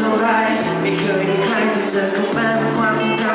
เท่าไร ไม่เคยมีใครที่เธอเข้ามาความทรงจำ